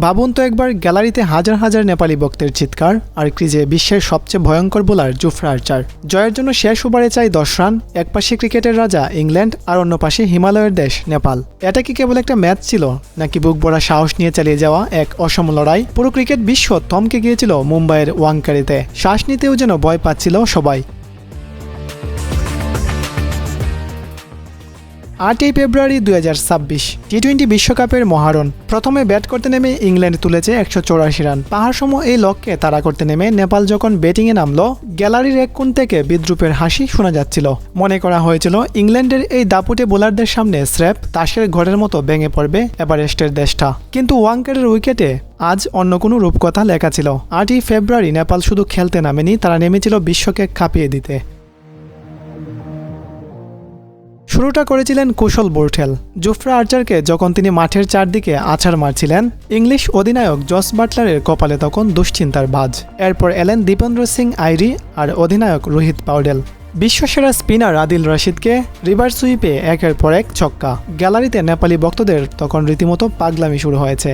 ভাবুন তো একবার গ্যালারিতে হাজার হাজার নেপালি ভক্তের চিৎকার আর ক্রিজে বিশ্বের সবচেয়ে ভয়ঙ্কর বোলার জুফরা আর্চার। জয়ের জন্য শেষ ওভারে চাই দশ রান এক পাশে ক্রিকেটের রাজা ইংল্যান্ড আর অন্য পাশে হিমালয়ের দেশ নেপাল। এটা কি কেবল একটা ম্যাচ ছিল নাকি বুক ভরা সাহস নিয়ে চালিয়ে যাওয়া এক অসম লড়াই? পুরো ক্রিকেট বিশ্ব থমকে গিয়েছিল মুম্বাইয়ের ওয়াংকারিতে। শ্বাস নিতেও যেন ভয় পাচ্ছিল সবাই। আটই ফেব্রুয়ারি দুই হাজার ছাব্বিশ টি টোয়েন্টি বিশ্বকাপের মহারণ। প্রথমে ব্যাট করতে নেমে ইংল্যান্ড তুলেছে একশো চৌরাশি রান। পাহাড়সম এই লক্ষ্যে তারা করতে নেমে নেপাল যখন ব্যাটিংয়ে নামলো, গ্যালারির এক কোণ থেকে বিদ্রুপের হাসি শোনা যাচ্ছিল। মনে করা হয়েছিল, ইংল্যান্ডের এই দাপুটে বোলারদের সামনে স্র্যাপ তাসের ঘরের মতো ভেঙে পড়বে এভারেস্টের দেশটা। কিন্তু ওয়াংকারের উইকেটে আজ অন্য কোনো রূপকথা লেখা ছিল। আটই ফেব্রুয়ারি নেপাল শুধু খেলতে নামেনি, তারা নেমেছিল বিশ্বকে কাঁপিয়ে দিতে। শুরুটা করেছিলেন কুশল বোর্টেল জুফরা আর্চারকে যখন তিনি মাঠের চারদিকে আছাড় মারছিলেন, ইংলিশ অধিনায়ক জস বাটলারের কপালে তখন দুশ্চিন্তার বাজ এরপর এলেন দীপেন্দ্র সিং, আইরি আর অধিনায়ক রোহিত পাউডেল। বিশ্বসেরা স্পিনার আদিল রশিদকে রিভার সুইপে একের পর এক ছক্কা। গ্যালারিতে নেপালি ভক্তদের তখন রীতিমতো পাগলামি শুরু হয়েছে।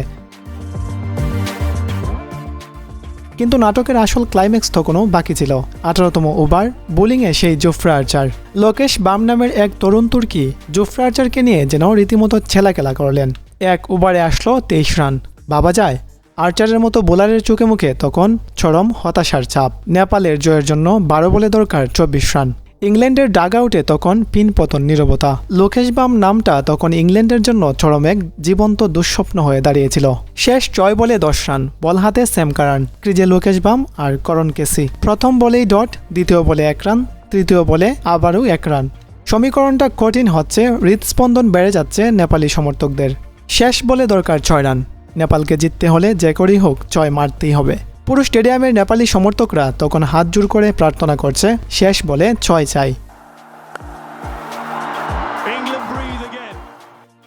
কিন্তু নাটকের আসল ক্লাইম্যাক্স তখনও বাকি ছিল। আঠারোতম ওভার, বোলিংয়ে সেই জোফরা আর্চার। লোকেশ বাম নামের এক তরুণ তুর্কি জোফরা আর্চারকে নিয়ে যেন রীতিমতো ছেলাকেলা করলেন। এক ওভারে আসলো তেইশ রান। বাবা যায়, আর্চারের মতো বোলারের চোখে মুখে তখন চরম হতাশার চাপ নেপালের জয়ের জন্য বারো বলে দরকার চব্বিশ রান। ইংল্যান্ডের ডাগ আউটে তখন পিন পতন নিরবতা। লোকেশ বাম নামটা তখন ইংল্যান্ডের জন্য চরম এক জীবন্ত দুঃস্বপ্ন হয়ে দাঁড়িয়েছিল। শেষ জয় বলে দশ রান, বল হাতে স্যাম কারান, ক্রিজে লোকেশ বাম আর করণ কেসি। প্রথম বলেই ডট, দ্বিতীয় বলে এক রান, তৃতীয় বলে আবারও এক রান। সমীকরণটা কঠিন হচ্ছে, হৃদস্পন্দন বেড়ে যাচ্ছে নেপালি সমর্থকদের। শেষ বলে দরকার ছয় রান, নেপালকে জিততে হলে যে করেই হোক ছয় মারতেই হবে। পুরো স্টেডিয়ামের নেপালি সমর্থকরা তখন হাত জোর করে প্রার্থনা করছে শেষ বলে ছয় চাই।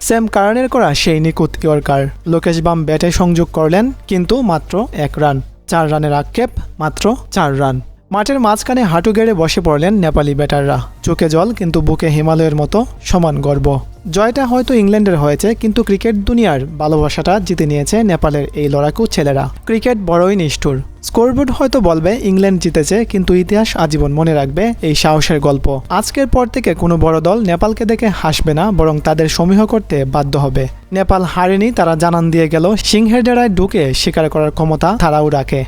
স্যাম কারানের করা সেই নিকুত ইয়র্কার লোকেশ বাম ব্যাটে সংযোগ করলেন কিন্তু মাত্র এক রান। চার রানের আক্ষেপ মাত্র চার রান। মাঠের মাঝখানে হাঁটু গেড়ে বসে পড়লেন নেপালি ব্যাটাররা। চোখে জল কিন্তু বুকে হিমালয়ের মতো সমান গর্ব। জয়টা হয়তো ইংল্যান্ডের হয়েছে, কিন্তু ক্রিকেট দুনিয়ার ভালোবাসাটা জিতে নিয়েছে নেপালের এই লড়াকু ছেলেরা। ক্রিকেট বড়ই নিষ্ঠুর। স্কোরবোর্ড হয়তো বলবে, ইংল্যান্ড জিতেছে, কিন্তু ইতিহাস আজীবন মনে রাখবে এই সাহসের গল্প। আজকের পর থেকে কোনো বড় দল নেপালকে দেখে হাসবে না, বরং তাদের সমীহ করতে বাধ্য হবে। নেপাল হারেনি, তারা জানান দিয়ে গেল, সিংহের ডেরায় ঢুকে শিকার করার ক্ষমতা তারাও রাখে।